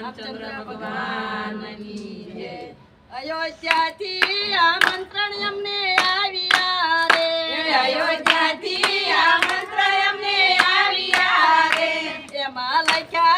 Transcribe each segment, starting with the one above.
રામચંદ્ર ભગવાનની અયોધ્યાથી આમંત્રણ અમને આવ્યા રે. અયોધ્યાથી આમંત્રણ અમને આવ્યા રે. એમાં લખ્યા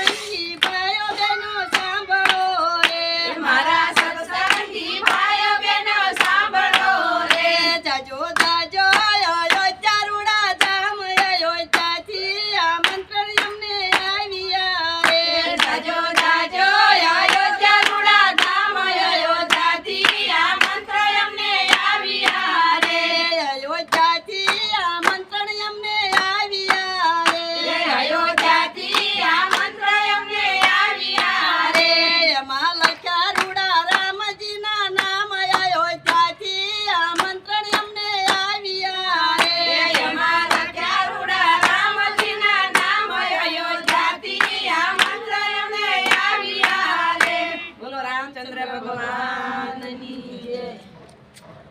我们一